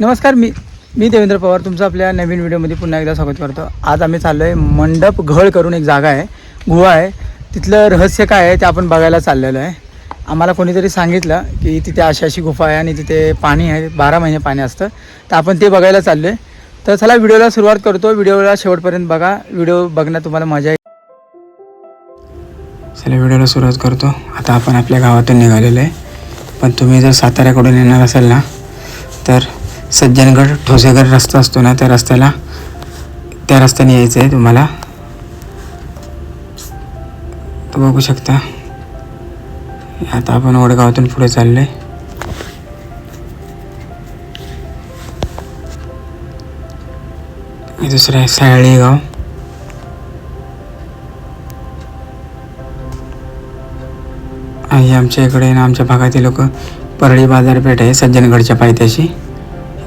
नमस्कार मी मी देवेंद्र पवार. तुमचं आपल्या नवीन व्हिडिओमध्ये पुन्हा एकदा स्वागत करतो. आज आम्ही चाललो आहे मंडप घळ करून एक जागा आहे. गुहा आहे. तिथलं रहस्य काय आहे ते आपण बघायला चाललेलो आहे. आम्हाला कोणीतरी सांगितलं की तिथे अशी अशी गुफा आहे आणि तिथे पाणी आहे. बारा महिने पाणी असतं. तर आपण ते बघायला चाललो आहे तर चला व्हिडिओला सुरुवात करतो. व्हिडिओला शेवटपर्यंत बघा. व्हिडिओ बघण्यात तुम्हाला मजा येईल. चला व्हिडिओला सुरुवात करतो. आता आपण आपल्या गावातून निघालेलो आहे. पण तुम्ही जर साताऱ्याकडून येणार असाल ना तर सज्जनगड ठोसेगड रस्ता असतो ना त्या रस्त्याला त्या रस्त्याने यायचं आहे तुम्हाला. तर बघू शकता. आता आपण वडगावातून पुढे चाललो आहे दुसरं आहे सायळी गाव. आणि आमच्या इकडे ना आमच्या भागातील लोक परळी बाजारपेठ आहे सज्जनगडच्या पायथ्याशी.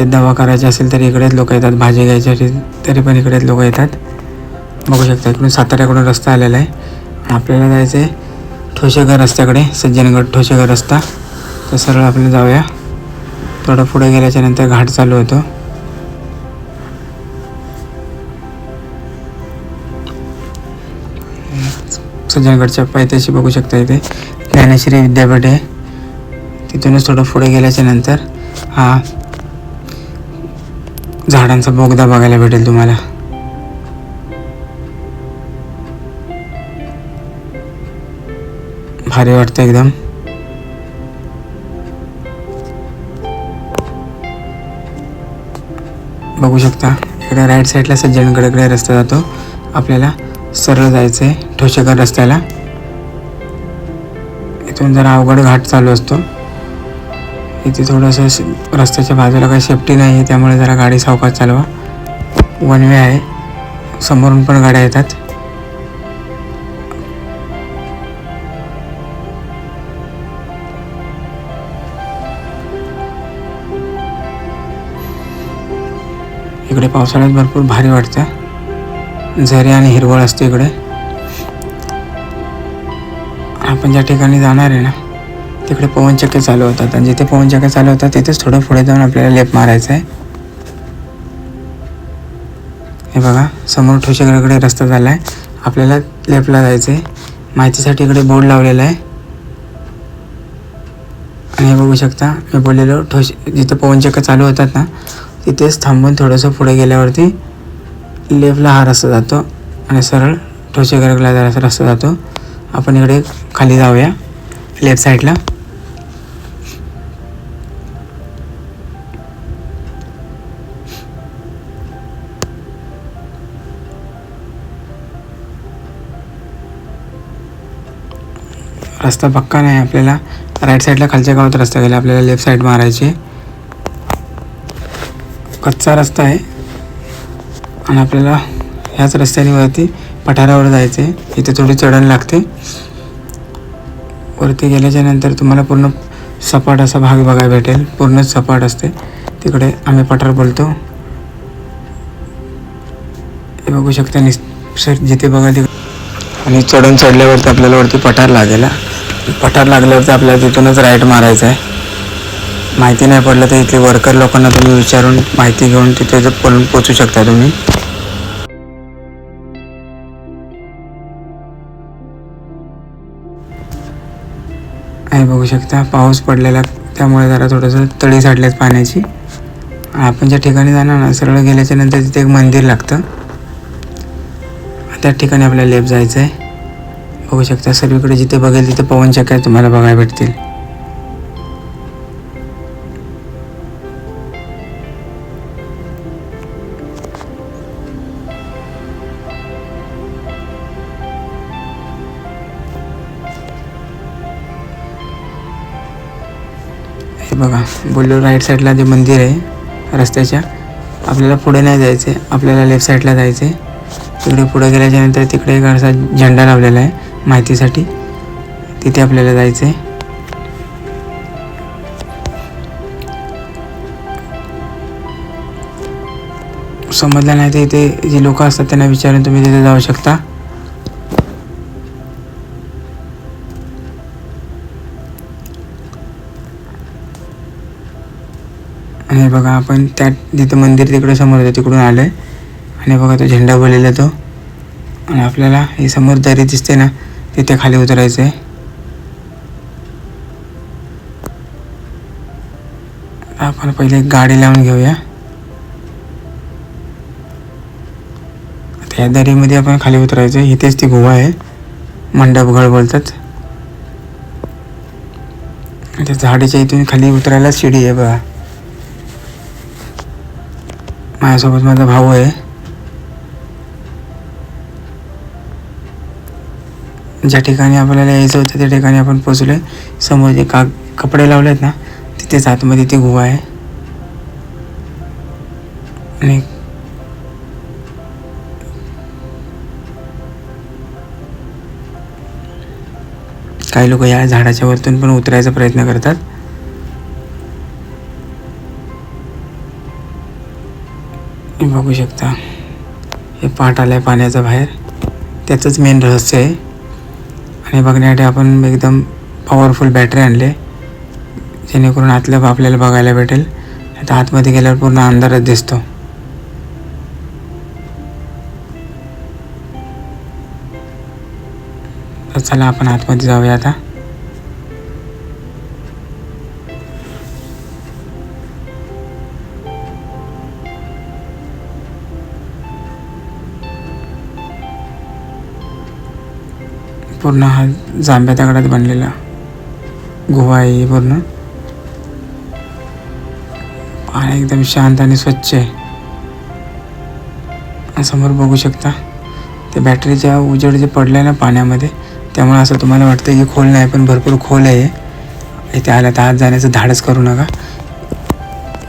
ते दवा करायचे असेल तर इकडेच लोक येतात भाजी घ्यायची तरी पण इकडेच लोक येतात. बघू शकता इकडून साताऱ्याकडून रस्ता आलेला आहे. आपल्याला जायचं आहे ठोसेघर रस्त्याकडे सज्जनगड ठोसेघर रस्ता. तर सरळ आपल्याला जाऊया. थोडं पुढे गेल्याच्यानंतर घाट चालू होतो. सज्जनगडच्या पायथ्याशी बघू शकता इथे. ज्ञानेश्वरी विद्यापीठ आहे. तिथूनच थोडं पुढे गेल्याच्यानंतर हा झाडांचा बोगदा बघायला भेटेल तुम्हाला. भारी वाटतं एकदम. बघू शकता इकडे राईट साईडला सज्जनगडकडे रस्ता जातो. आपल्याला सरळ जायचं आहे ठोसेकर रस्त्याला. इथून जरा अवघड घाट चालू असतो. इथे थोडंसं रस्त्याच्या बाजूला काही सेफ्टी नाही आहे त्यामुळे जरा गाडी सावकाश चालवा. वन वे आहे. समोरून पण गाड्या येतात. इकडे पावसाळ्यात भरपूर भारी वाटतं. झरे आणि हिरवळ असते इकडे. आपण ज्या ठिकाणी जाणार आहे ना तिकडे पवनचक्क्या चालू होतात. आणि जिथे पवनचक्क्या चालू होतात तिथेच थोडं पुढे जाऊन आपल्याला लेप मारायचा आहे हे बघा समोर ठोशेकडे रस्ता झाला आहे आपल्याला लेपला जायचं आहे माहितीसाठी इकडे बोर्ड लावलेला आहे. आणि हे बघू शकता मी बोललेलो ठोशे जिथं पवनचक्क्या चालू होतात ना तिथेच थांबून थोडंसं पुढे गेल्यावरती लेफ्टला हा रस्ता जातो. आणि सरळ ठोसेगरला जरा रस्ता जातो. आपण इकडे खाली जाऊया लेफ्ट साईडला. रस्ता पक्का नाही आपल्याला. राईट साईडला खालच्या गावात रस्ता गेला. आपल्याला लेफ्ट साईड मारायची. कच्चा रस्ता आहे. आणि आपल्याला ह्याच रस्त्याने वरती पठारावर जायचं आहे इथे थोडी चढण लागते. वरती गेल्याच्यानंतर तुम्हाला पूर्ण सपाट असा भाग बघायला भेटेल. पूर्णच सपाट असते. तिकडे आम्ही पठार बोलतो. हे बघू शकता निस जिथे बघा तिकडे. आणि चढून चढल्यावरती आपल्याला वरती पठार लागेल. पठार लागल्यावरती आपल्याला तिथूनच राईट मारायचं आहे माहिती नाही पडलं तर इथले वर्कर लोकांना तुम्ही विचारून माहिती घेऊन तिथे पण पळून पोचू शकता तुम्ही. आहे बघू शकता पाऊस पडलेला त्यामुळे जरा थोडंसं तळी साठल्यात पाण्याची. आपण ज्या ठिकाणी जाणार ना सरळ गेल्याच्यानंतर तिथे एक मंदिर लागतं. त्या ठिकाणी आपल्याला लेप जायचं आहे बघू शकता. सर्वीकडे जिथे बघेल तिथे पवनचक्क्या तुम्हाला बघायला भेटतील. हे बघा बोललो राईट साईडला जे मंदिर आहे रस्त्याच्या आपल्याला पुढे नाही जायचं आपल्याला लेफ्ट साईडला जायचं आहे तिकडे पुढे गेल्याच्यानंतर तिकडे एक असा झेंडा लावलेला आहे. माहितीसाठी तिथे आपल्याला जायचं आहे समजलं नाही तर इथे जे लोक असतात त्यांना विचारून तुम्ही तिथे जाऊ शकता. आणि बघा आपण त्या जिथं मंदिर तिकडं समोर होतं तिकडून आलो आहे आणि बघा तो झेंडा बोललेला तो. आणि आपल्याला हे समोर दरी दिसते ना. तिथे खाली उतरायचं. आहे आपण पहिले एक गाडी लावून घेऊया. त्या या दरीमध्ये आपण खाली उतरायचं. आहे इथेच ती गुहा आहे. मंडपगड बोलतात. त्या झाडीच्या इथून खाली उतरायला शिडी आहे बघा. माझ्यासोबत माझा भाऊ आहे. ज्या ठिकाणी आपल्याला यायचं होतं त्या ठिकाणी आपण पोचलो आहे समोर जे का कपडे लावले आहेत ना तिथेच आतमध्ये ती गुहा आहे. आणि काही लोक या झाडाच्या वरतून पण उतरायचा प्रयत्न करतात. हे बघू शकता हे पाट आलंय पाण्याचा बाहेर. त्याचंच मेन रहस्य आहे. आणि बघण्यासाठी आपण एकदम पॉवरफुल बॅटरी आणले जेणेकरून आतलं आपल्याला बघायला भेटेल. आता आतमध्ये गेल्यावर पूर्ण अंधारच दिसतो. तर चला आपण आतमध्ये जाऊया आता. पूर्ण हा जांभ्या दगडात बनलेला गुहा आहे ही पूर्ण. पाणी एकदम शांत आणि स्वच्छ आहे. समोर बघू शकता ते बॅटरीच्या उजेड जे पडलं आहे ना पाण्यामध्ये त्यामुळे असं तुम्हाला वाटतं की खोल नाही पण भरपूर खोल आहे इथे आल्या तर आत जाण्याचं धाडस करू नका.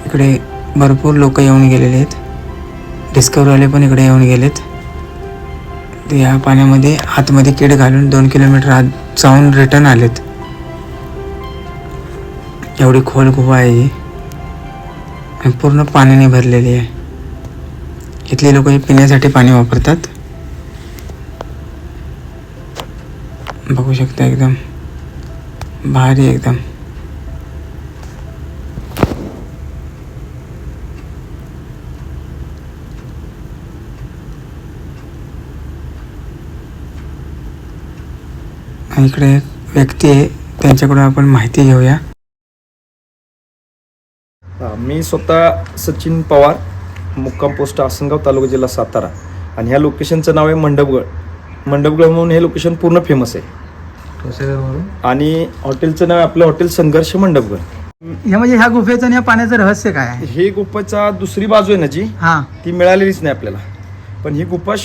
इकडे भरपूर लोक येऊन गेलेले आहेत. डिस्कवरीवाले पण इकडे येऊन गेलेत. या पाण्यामध्ये आतमध्ये किड घालून दोन किलोमीटर आत जाऊन रिटर्न आलेत. एवढी खोल गुहा आहे ही. पूर्ण पाण्याने भरलेली आहे. इथले लोक हे पिण्यासाठी पाणी वापरतात. बघू शकता एकदम भारी एकदम. इकडे एक व्यक्ती आहे. त्यांच्याकडून आपण माहिती घेऊया. मी स्वतः सचिन पवार मुक्काम पोस्ट आसनगाव तालुका जिल्हा सातारा. आणि ह्या लोकेशनचं नाव आहे मंडपगड. मंडपगड म्हणून हे लोकेशन पूर्ण फेमस आहे. आणि हॉटेलचं नाव आपलं हॉटेल संघर्ष मंडपगड. ह्या म्हणजे ह्या गुफेचं आणि ह्या पाण्याचं रहस्य काय आहे? हे गुफाचा दुसरी बाजू आहे ना जी? हा. ती मिळालेलीच नाही आपल्याला. पण ही गुफा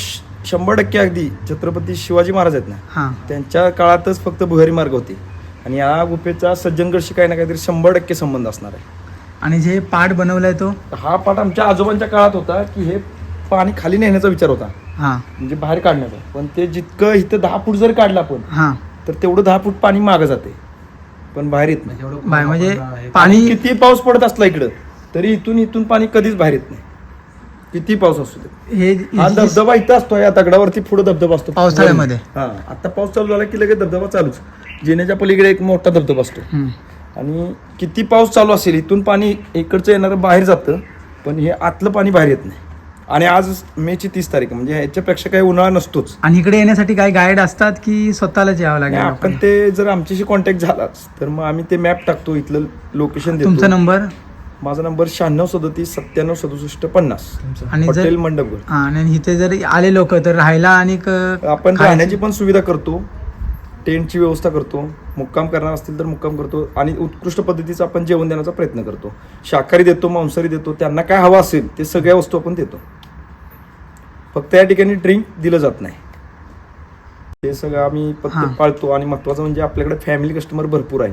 शंभर टक्के अगदी छत्रपती शिवाजी महाराज आहेत ना हा. त्यांच्या काळातच फक्त भुयारी मार्ग होती. आणि या गुफेचा सज्जनगडशी काही ना काहीतरी शंभर टक्के संबंध असणार आहे. आणि जे पाट बनवलाय तो? हा पाठ आमच्या आजोबांच्या काळात होता की हे पाणी खाली नेण्याचा विचार होता. हा. म्हणजे बाहेर काढण्याचा. पण ते जितकं इथं दहा फूट जर काढलं आपण हा. तर तेवढं दहा फूट पाणी मागं जाते. पण बाहेर येत नाही. म्हणजे पाणी किती पाऊस पडत असला इकडं तरी इथून इथून पाणी कधीच बाहेर येत नाही. किती पाऊस असतो ते हे हा हे- धबधबा इथं असतो या दगडावरती पुढे धबधबा असतो. पावसाळ्यामध्ये? हा आता पाऊस चालू झाला की लगेच धबधबा चालूच. जिन्याच्या पलीकडे एक मोठा धबधबा असतो. आणि किती पाऊस चालू असेल इथून पाणी इकडचं येणारं बाहेर जातं पण हे आतलं पाणी बाहेर येत नाही. आणि आज मेची तीस तारीख म्हणजे ह्याच्यापेक्षा काही उन्हाळा नसतोच. आणि इकडे येण्यासाठी काय गाईड असतात की स्वतःलाच यावं लागेल? आपण ते जर आमच्याशी कॉन्टॅक्ट झालाच तर मग आम्ही ते मॅप टाकतो इथलं लोकेशन तुमचा नंबर माझा नंबर शहाण्णव सदतीस सत्त्याण्णव सदुसष्ट पन्नास. आणि जर हॉटेल मंडपगड. हा, आणि इथे जर आले लोक तर राहायला आणि क- आपण खायची- राहण्याची पण सुविधा करतो. टेंटची व्यवस्था करतो. मुक्काम करणार असतील तर मुक्काम करतो. आणि उत्कृष्ट पद्धतीचं आपण जेवण देण्याचा प्रयत्न करतो. शाकाहारी देतो मांसाहारी देतो त्यांना काय हवं असेल ते सगळ्या वस्तू आपण देतो. फक्त या ठिकाणी ड्रिंक दिलं जात नाही. ते सगळं आम्ही हां. पाळतो आणि महत्वाचं म्हणजे आपल्याकडे फॅमिली कस्टमर भरपूर आहे.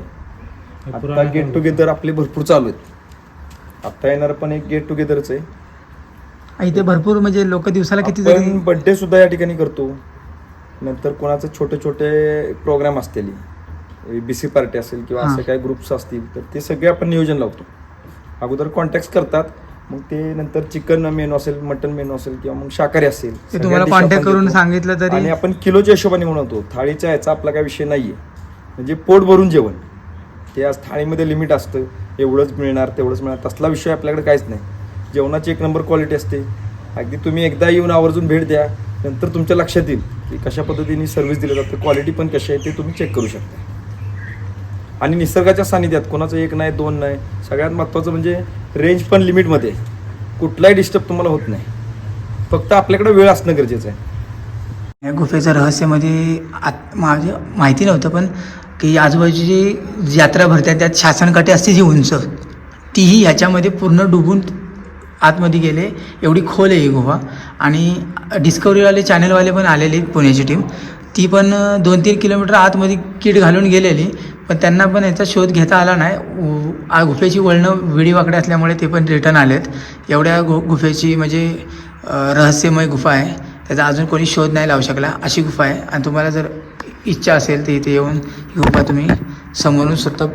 आता गेट टुगेदर आपले भरपूर चालू आहेत. आता येणार पण एक गेट टुगेदरच आहे. इथे भरपूर म्हणजे लोक दिवसाला किती आपण जरी बर्थडे सुद्धा या ठिकाणी करतो. नंतर कोणाचे छोटे छोटे प्रोग्राम असतील. बीसी पार्टी असेल किंवा हां. असे काही ग्रुप्स असतील तर ते सगळे आपण नियोजन लावतो. अगोदर कॉन्टॅक्ट करतात मग ते नंतर चिकन मेनू असेल मटन मेनू असेल किंवा मग शाकाहारी असेल ते सगळ्या तुम्हाला dish कॉन्टॅक्ट करून देतो. सांगितलं तरी आणि आपण किलोच्या हिशोबाने म्हणतो थाळीच्या ह्याचा आपला काही विषय नाहीये. म्हणजे पोट भरून जेवण. ते आज थाळीमध्ये लिमिट असतं. एवढंच मिळणार तेवढंच मिळणार. तसला विषय आपल्याकडे काहीच नाही. जेवणाची एक नंबर क्वालिटी असते. अगदी तुम्ही एकदा येऊन आवर्जून भेट द्या. नंतर तुमच्या लक्षात येईल की कशा पद्धतीने सर्व्हिस दिली जातं. क्वालिटी पण कशी आहे ते तुम्ही चेक करू शकता. आणि निसर्गाच्या सानिध्यात कोणाचं एक नाही दोन नाही सगळ्यात महत्त्वाचं म्हणजे रेंज पण लिमिटमध्ये कुठलाही डिस्टर्ब तुम्हाला होत नाही. फक्त आपल्याकडे वेळ असणं गरजेचं आहे. या गुफेचं रहस्यामध्ये आत माझे माहिती नव्हतं पण की आजूबाजूची जी यात्रा भरतात त्यात शासनकाठी असते जी उंच तीही ह्याच्यामध्ये पूर्ण डुबून आतमध्ये गेले. एवढी खोल आहे ही गुहा. आणि डिस्कवरीवाले चॅनलवाले पण आलेले पुण्याची टीम ती पण दोन तीन किलोमीटर आतमध्ये किट घालून गेलेली. पण त्यांना पण याचा शोध घेता आला नाही. आ गुफेची वळणं विडीवाकडे असल्यामुळे ते पण रिटर्न आलेत. एवढ्या गु गुफेची म्हणजे रहस्यमय गुफा आहे. त्याचा अजून कोणी शोध नाही लावू शकला. अशी गुफा आहे. आणि तुम्हाला जर इच्छा असेल तर इथे येऊन ही गुफा तुम्ही समोरून स्वतः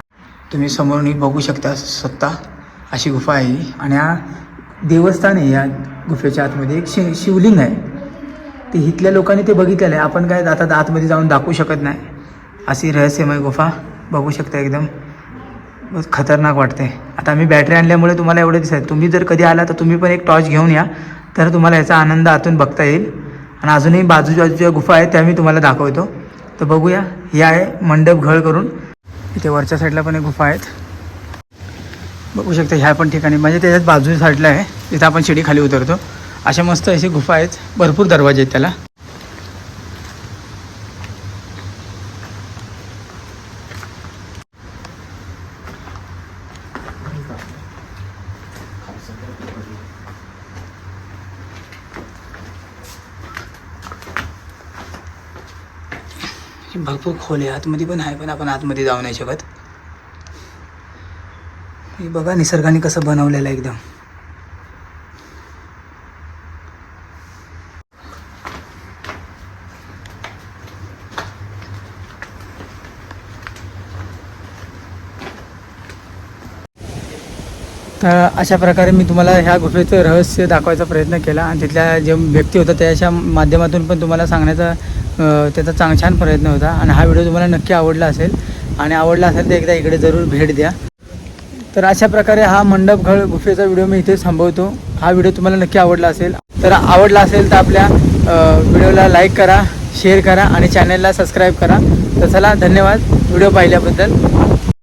तुम्ही समोरूनही बघू शकता स्वतः. अशी गुफा आहे ही. आणि हा देवस्थान आहे या गुफेच्या आतमध्ये. एक शि शिवलिंग आहे. ते इथल्या लोकांनी ते बघितलेलं आहे. आपण काय आता आतमध्ये जाऊन दाखवू शकत नाही. अशी रहस्यमय गुफा बघू शकता एकदम. खतरनाक वाटते. आता आम्ही बॅटरी आणल्यामुळे तुम्हाला एवढं दिसत तुम्ही जर कधी आला तर तुम्ही पण एक टॉर्च घेऊन या. तर तुम्हाला याचा आनंद आतून बघता येईल. आणि अजूनही बाजूच्या बाजूच्या गुफा आहेत त्या मी तुम्हाला दाखवतो. तर बघूया. हे आहे मंडप घळ करून. इथे वरच्या साईडला पण एक गुफा आहेत. बघू शकता ह्या पण ठिकाणी. म्हणजे त्याच्यात बाजू साईडला आहे. तिथं आपण शिडी खाली उतरतो. अशा मस्त अशी गुफा आहेत. भरपूर दरवाजे आहेत त्याला. भरपूर खोल आहे. आतमध्ये पण आहे पण आपण आतमध्ये जाऊ नाही शकत. हे बघा निसर्गाने कसं बनवलेलं आहे एकदम. तर अशा प्रकारे मी तुम्हाला ह्या गुफेचं रहस्य दाखवायचा प्रयत्न केला. आणि तिथल्या जे व्यक्ती होता त्याच्या माध्यमातून पण तुम्हाला सांगण्याचा त्याचा चांग छान प्रयत्न होता आणि हा व्हिडिओ तुम्हाला नक्की आवडला असेल आणि आवडला असेल तर एकदा इकडे जरूर भेट द्या. तर अशा प्रकारे हा मंडप घळ गुफेचा व्हिडिओ मी इथे थांबवतो. हा व्हिडिओ तुम्हाला नक्की आवडला असेल तर आवडला असेल तर आपल्या व्हिडिओला लाईक करा शेअर करा आणि चॅनलला सबस्क्राईब करा. तर चला धन्यवाद. व्हिडिओ पाहिल्याबद्दल.